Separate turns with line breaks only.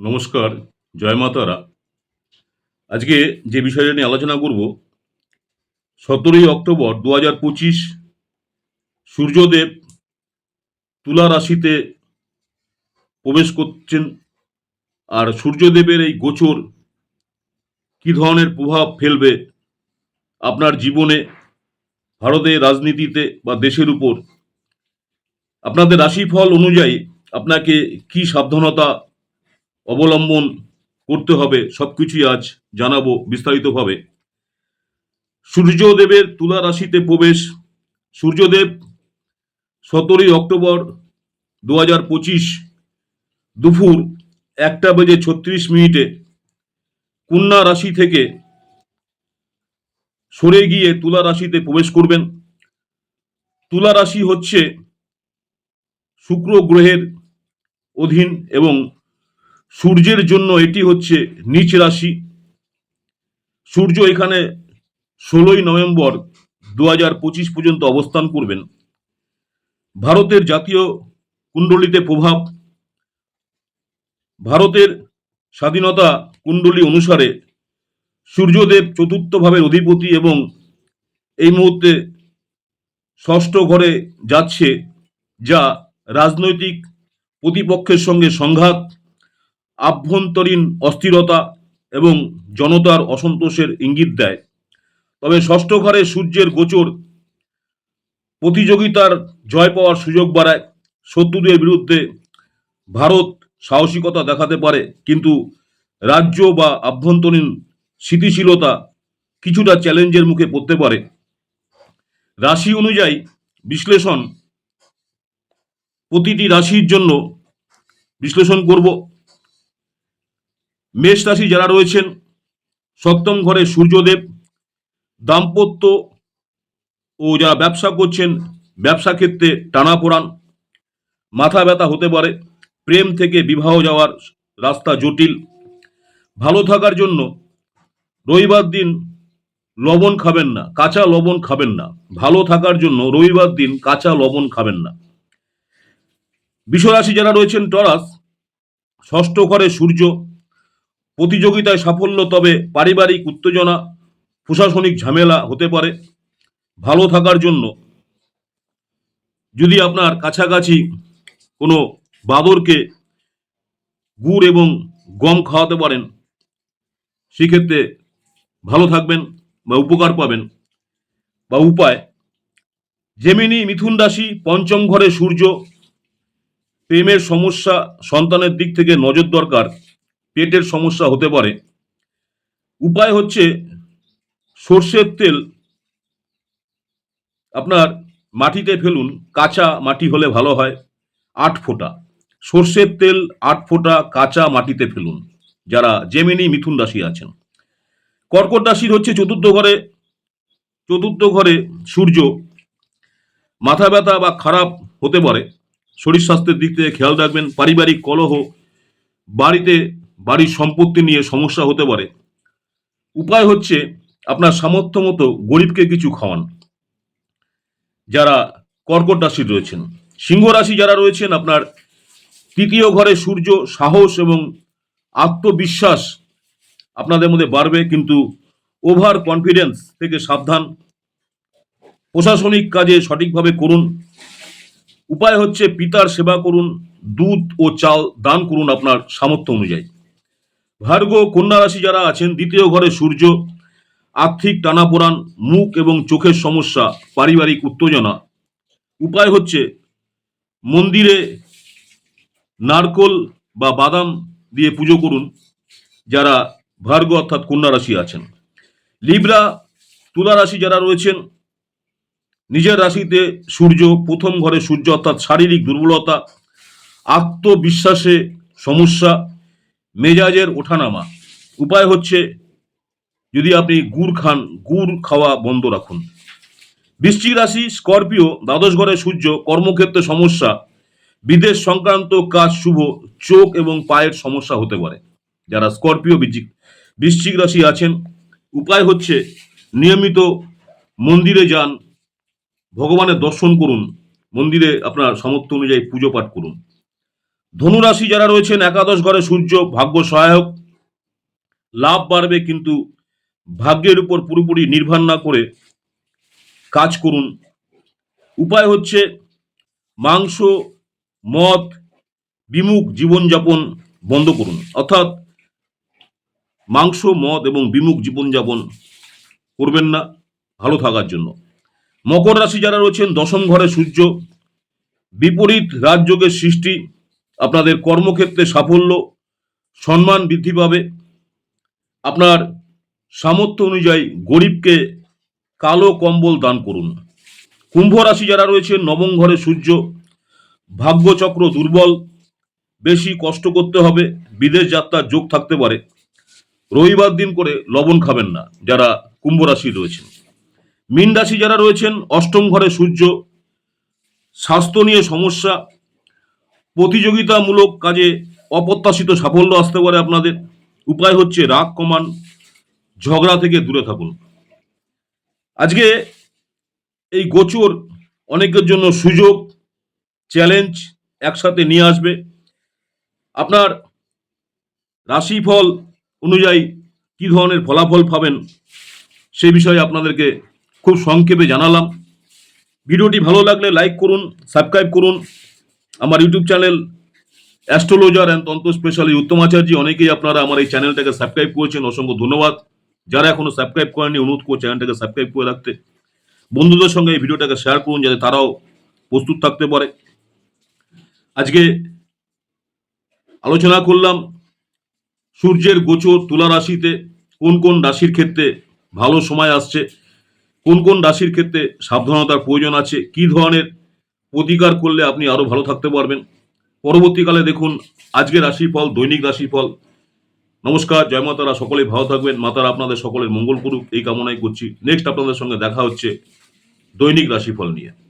নমস্কার, জয় মাতারা আজকে যে বিষয়টা নিয়ে আলোচনা করব, সতেরোই অক্টোবর দু হাজার পঁচিশ সূর্যদেব তুলা রাশিতে প্রবেশ করছেন, আর সূর্যদেবের এই গোচর কী ধরনের প্রভাব ফেলবে আপনার জীবনে, ভারতের রাজনীতিতে বা দেশের উপর? আপনাদের রাশিফল অনুযায়ী আপনাকে কি সাবধানতা অবলম্বন করতে হবে সব কিছুই আজ জানাব বিস্তারিতভাবে। সূর্যদেবের তুলা রাশিতে প্রবেশ। সূর্যদেব সতেরোই অক্টোবর দু হাজার পঁচিশ দুপুর একটা বেজে ছত্রিশ মিনিটে কন্যা রাশি থেকে সরে গিয়ে তুলা রাশিতে প্রবেশ করবেন। তুলা রাশি হচ্ছে শুক্র গ্রহের অধীন এবং সূর্যের জন্য এটি হচ্ছে নিচ রাশি। সূর্য এখানে ষোলোই নভেম্বর দু পঁচিশ পর্যন্ত অবস্থান করবেন। ভারতের জাতীয় কুণ্ডলিতে প্রভাব। ভারতের স্বাধীনতা কুণ্ডলী অনুসারে সূর্যদেব চতুর্থভাবে অধিপতি এবং এই মুহূর্তে ষষ্ঠ ঘরে যাচ্ছে, যা রাজনৈতিক প্রতিপক্ষের সঙ্গে সংঘাত আভ্যন্তরীণ অস্থিরতা এবং জনতার অসন্তোষের ইঙ্গিত দেয়। তবে ষষ্ঠ ঘরে সূর্যের গোচর প্রতিযোগিতার জয় পাওয়ার সুযোগ বাড়ায়। শত্রুদের বিরুদ্ধে ভারত সাহসিকতা দেখাতে পারে, কিন্তু রাজ্য বা আভ্যন্তরীণ স্থিতিশীলতা কিছুটা চ্যালেঞ্জের মুখে পড়তে পারে। রাশি অনুযায়ী বিশ্লেষণ, প্রতিটি রাশির জন্য বিশ্লেষণ করব। মেষ রাশি যারা রয়েছেন, সপ্তম ঘরে সূর্যদেব, দাম্পত্য ও যারা ব্যবসা করছেন, ব্যবসা ক্ষেত্রে টানাপোড়ান মাথা ব্যথা হতে পারে, প্রেম থেকে বিবাহ যাওয়ার রাস্তা জটিল, ভালো থাকার জন্য রবিবার দিন লবণ খাবেন না, কাঁচা লবণ খাবেন না, ভালো থাকার জন্য রবিবার দিন কাঁচা লবণ খাবেন না। বিশ্বরাশি যারা রয়েছেন, টরাস, ষষ্ঠ ঘরে সূর্য প্রতিযোগিতায় সাফল্য, তবে পারিবারিক উত্তেজনা, প্রশাসনিক ঝামেলা হতে পারে। ভালো থাকার জন্য যদি আপনার কাছাকাছি কোনো বাদরকে গুড় এবং গম খাওয়াতে পারেন, সেক্ষেত্রে ভালো থাকবেন বা উপকার পাবেন। বা উপায়, জেমিনি মিথুন রাশি পঞ্চম ঘরে সূর্য, প্রেমের সমস্যা সন্তানের দিক থেকে নজর দরকার। পেটের সমস্যা হতে পারে। উপায় হচ্ছে সর্ষের তেল আপনার মাটিতে ফেলুন, কাঁচা মাটি হলে ভালো হয়, আট ফোঁটা। সর্ষের তেল আট ফোঁটা, কাঁচা মাটিতে ফেলুন, যারা জেমিনি মিথুন রাশি আছেন। কর্কট রাশির হচ্ছে চতুর্থ ঘরে চতুর্থ ঘরে সূর্য, মাথা ব্যথা বা খারাপ হতে পারে। শরীর স্বাস্থ্যের দিক থেকে খেয়াল রাখবেন, পারিবারিক কলহ, বাড়িতে বাড়ির সম্পত্তি নিয়ে সমস্যা হতে পারে। উপায় হচ্ছে আপনার সামর্থ্য মতো গরিবকে কিছু খাওয়ান। যারা কর্কট রাশির রয়েছেন। সিংহ রাশি যারা রয়েছেন, আপনার তৃতীয় ঘরে সূর্য, সাহস এবং আত্মবিশ্বাস আপনাদের মধ্যে বাড়বে, কিন্তু ওভার কনফিডেন্স থেকে সাবধান। প্রশাসনিক কাজে সঠিকভাবে করুন। উপায় হচ্ছে পিতার সেবা করুন। দুধ ও চাল দান করুন আপনার সামর্থ্য অনুযায়ী। ভার্গ কন্যা রাশি যারা আছেন, দ্বিতীয় ঘরে সূর্য, আর্থিক টানাপোড়ান, মুখ এবং চোখের সমস্যা, পারিবারিক উত্তেজনা। উপায় হচ্ছে মন্দিরে নারকোল বা বাদাম দিয়ে পুজো করুন, যারা ভার্গ অর্থাৎ কন্যা রাশি আছেন। লিব্রা, তুলা রাশি যারা রয়েছেন, নিজের রাশিতে সূর্য, প্রথম ঘরে সূর্য অর্থাৎ শারীরিক দুর্বলতা, আত্মবিশ্বাসে সমস্যা মেজাজের ওঠানামা। উপায় হচ্ছে যদি আপনি গুড় খান, গুড় খাওয়া বন্ধ রাখুন। বৃশ্চিক রাশি স্করপিও, দ্বাদশ ঘরে সূর্য, কর্মক্ষেত্রে সমস্যা, বিদেশ সংক্রান্ত কাজ শুভ, চোখ এবং পায়ের সমস্যা হতে পারে। যারা স্করপিও বৃশ্চিক রাশি আছেন, উপায় হচ্ছে নিয়মিত মন্দিরে যান, ভগবানের দর্শন করুন, মন্দিরে আপনার সামর্থ্য অনুযায়ী পুজো পাঠ করুন। ধনুরাশি যারা রয়েছেন, একাদশ ঘরে সূর্য ভাগ্য সহায়ক। লাভ বাড়বে কিন্তু ভাগ্যের উপর পুরোপুরি নির্ভর না করে কাজ করুন। উপায় হচ্ছে মাংস, মদ, বিমুখ জীবনযাপন বন্ধ করুন। অর্থাৎ মাংস, মদ এবং বিমুখ জীবনযাপন করবেন না, ভালো থাকার জন্য। মকর রাশি যারা রয়েছেন, দশম ঘরে সূর্য। বিপরীত রাজযোগের সৃষ্টি আপনাদের কর্মক্ষেত্রে সাফল্য, সম্মান বৃদ্ধি পাবে। আপনার সামর্থ্য অনুযায়ী গরিবকে কালো কম্বল দান করুন। কুম্ভ রাশি যারা রয়েছে, নবম ঘরে সূর্য, ভাগ্যচক্র দুর্বল, বেশি কষ্ট করতে হবে, বিদেশ যাত্রার যোগ থাকতে পারে। রবিবার দিন করে লবণ খাবেন না, যারা কুম্ভ রাশি রয়েছেন। মীন রাশি যারা রয়েছেন, অষ্টম ঘরে সূর্য, স্বাস্থ্য নিয়ে সমস্যা প্রতিযোগিতামূলক কাজে অপ্রত্যাশিত সাফল্য আসতে পারে আপনাদের। উপায় হচ্ছে রাগ কমান, ঝগড়া থেকে দূরে থাকুন। আজকে এই গোচর অনেকের জন্য সুযোগ, চ্যালেঞ্জ একসাথে নিয়ে আসবে। আপনার রাশিফল অনুযায়ী কী ধরনের ফলাফল পাবেন সে বিষয়ে আপনাদেরকে খুব সংক্ষেপে জানালাম। ভিডিওটি ভালো লাগলে লাইক করুন, সাবস্ক্রাইব করুন। আমার YouTube channel astrologer and tantra specially Uttam Acharya অনেকেই আপনারা আমার এই চ্যানেলটাকে সাবস্ক্রাইব করেছেন, অসংখ্য ধন্যবাদ। যারা এখনও সাবস্ক্রাইব করেননি, অনুরোধ করে চ্যানেলটাকে সাবস্ক্রাইব করে রাখতে। বন্ধুদের সঙ্গে এই ভিডিওটাকে শেয়ার করুন, যাতে তারাও প্রস্তুত থাকতে পারে। আজকে আলোচনা করলাম সূর্যের গোচর তুলা রাশিতে কোন কোন রাশির ক্ষেত্রে ভালো সময় আসছে, কোন কোন রাশির ক্ষেত্রে সাবধানতার প্রয়োজন আছে, কি ধরনের প্রতিকার করলে আপনি আরও ভালো থাকতে পারবেন। পরবর্তীকালে দেখুন, আজকের রাশিফল, দৈনিক রাশিফল। নমস্কার, জয় মাতারা, সকলেই ভালো থাকবেন। মাতারা আপনাদের সকলের মঙ্গল করুক, এই কামনাই করছি। নেক্সট আপনাদের সঙ্গে দেখা হচ্ছে দৈনিক রাশিফল নিয়ে।